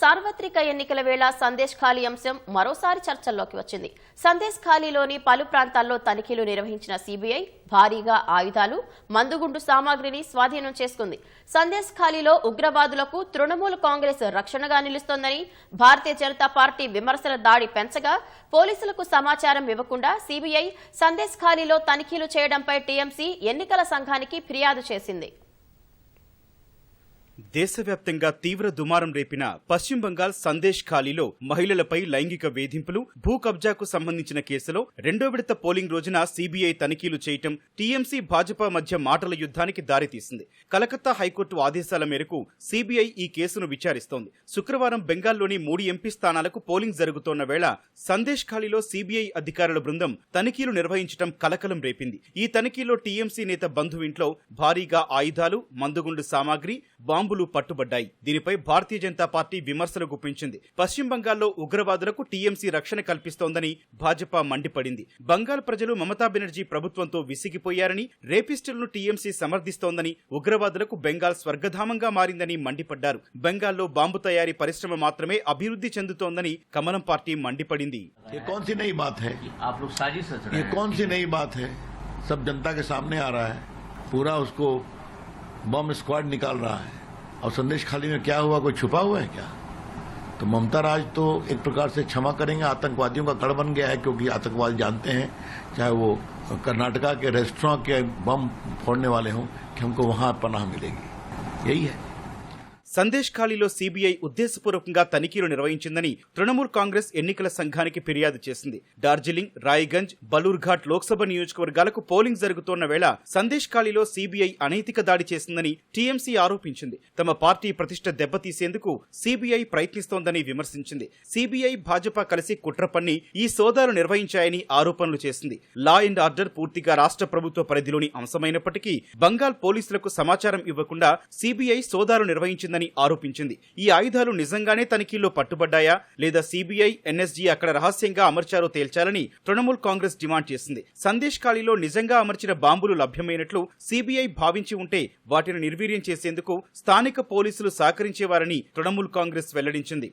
సార్వత్రిక ఎన్నికల వేళ సందేశ్ ఖాళీ అంశం మరోసారి చర్చల్లోకి వచ్చింది. సందేశ్ ఖాళీలోని పలు ప్రాంతాల్లో తనిఖీలు నిర్వహించిన సీబీఐ భారీగా ఆయుధాలు మందుగుండు సామాగ్రిని స్వాధీనం చేసుకుంది. సందేశ్ ఖాళీలో ఉగ్రవాదులకు తృణమూల్ కాంగ్రెస్ రక్షణగా నిలుస్తోందని భారతీయ జనతా పార్టీ విమర్శల దాడి పెంచగా పోలీసులకు సమాచారం ఇవ్వకుండా సీబీఐ సందేశ్ ఖాళీలో తనిఖీలు చేయడంపై టీఎంసీ ఎన్నికల సంఘానికి ఫిర్యాదు చేసింది. దేశవ్యాప్తంగా తీవ్ర దుమారం రేపిన పశ్చిమ బంగాల్ సందేశ్ ఖాళీలో మహిళలపై లైంగిక వేధింపులు భూ కబ్జాకు సంబంధించిన కేసులో రెండో విడత పోలింగ్ రోజున సీబీఐ తనిఖీలు చేయటం టీఎంసీ భాజపా మధ్య మాటల యుద్ధానికి దారితీసింది. కలకత్తా హైకోర్టు ఆదేశాల మేరకు సీబీఐ ఈ కేసును విచారిస్తోంది. శుక్రవారం బెంగాల్లోని మూడు ఎంపీ స్థానాలకు పోలింగ్ జరుగుతోన్న వేళ సందేశ్ ఖాళీలో సీబీఐ అధికారుల బృందం తనిఖీలు నిర్వహించడం కలకలం రేపింది. ఈ తనిఖీలో టీఎంసీ నేత బంధువింట్లో భారీగా ఆయుధాలు మందుగుండు సామాగ్రి బాంబులు పట్టుబడ్డాయి దీనిపై భారతీయ జనతా పార్టీ విమర్శలు గుప్పించింది పశ్చిమ బంగాల్లో ఉగ్రవాదులకు టీఎంసీ రక్షణ కల్పిస్తోందని భాజపా మండిపడింది బంగాల్ ప్రజలు మమతా బెనర్జీ ప్రభుత్వంతో విసిగిపోయారని రేపిస్టులను టీఎంసీ సమర్థిస్తోందని ఉగ్రవాదులకు బెంగాల్ స్వర్గధామంగా మారిందని మండిపడ్డారు బెంగాల్లో బాంబు తయారీ పరిశ్రమ మాత్రమే అభివృద్ధి చెందుతోందని కమలం పార్టీ మండిపడింది ये कौन सी नई बात है आप लोग साजिश रच रहे ये हैं कौन सी नई बात है सब जनता के सामने आ रहा है पूरा उसको बम स्क्वाड निकाल रहा है और संदेश खाली में क्या हुआ? कोई छुपा हुआ है क्या? तो ममता राज तो एक प्रकार से क्षमा करेंगे, आतंकवादियों का गढ़ बन गया है, क्योंकि आतंकवाद जानते हैं, चाहे वो कर्नाटका के रेस्टोरेंट के बम फोड़ने वाले हों, कि हमको वहाँ पनाह मिलेगी। यही है। సందేశ్ ఖాళీలో సీబీఐ ఉద్దేశపూర్వకంగా తనిఖీలు నిర్వహించిందని తృణమూల్ కాంగ్రెస్ ఎన్నికల సంఘానికి ఫిర్యాదు చేసింది. డార్జిలింగ్ రాయ్గంజ్ బలూర్ఘాట్ లోక్సభ నియోజకవర్గాలకు పోలింగ్ జరుగుతోన్న వేళ సందేశ్ ఖాళీలో సీబీఐ అనైతిక దాడి చేసిందని టీఎంసీ ఆరోపించింది. తమ పార్టీ ప్రతిష్ట దెబ్బతీసేందుకు సీబీఐ ప్రయత్నిస్తోందని విమర్శించింది. సీబీఐ భాజపా కలిసి కుట్ర పన్ని ఈ సోదాలు నిర్వహించాయని ఆరోపణలు చేసింది. లా అండ్ ఆర్డర్ పూర్తిగా రాష్ట్ర ప్రభుత్వ పరిధిలోని అంశమైనప్పటికీ బంగాల్ పోలీసులకు సమాచారం ఇవ్వకుండా సీబీఐ సోదాలు నిర్వహించిందని ఆరోపించింది. ఈ ఆయుధాలు నిజంగానే తనిఖీల్లో పట్టుబడ్డాయా? లేదా సిబిఐ ఎన్ఎస్జీ అక్కడ రహస్యంగా అమర్చారో తేల్చాలని తృణమూల్ కాంగ్రెస్ డిమాండ్ చేసింది. సందేశ్ ఖాళీలో నిజంగా అమర్చిన బాంబులు లభ్యమైనట్లు సిబిఐ భావించి ఉంటే వాటిని నిర్వీర్యం చేసేందుకు స్థానిక పోలీసులు సహకరించేవారని తృణమూల్ కాంగ్రెస్ వెల్లడించింది.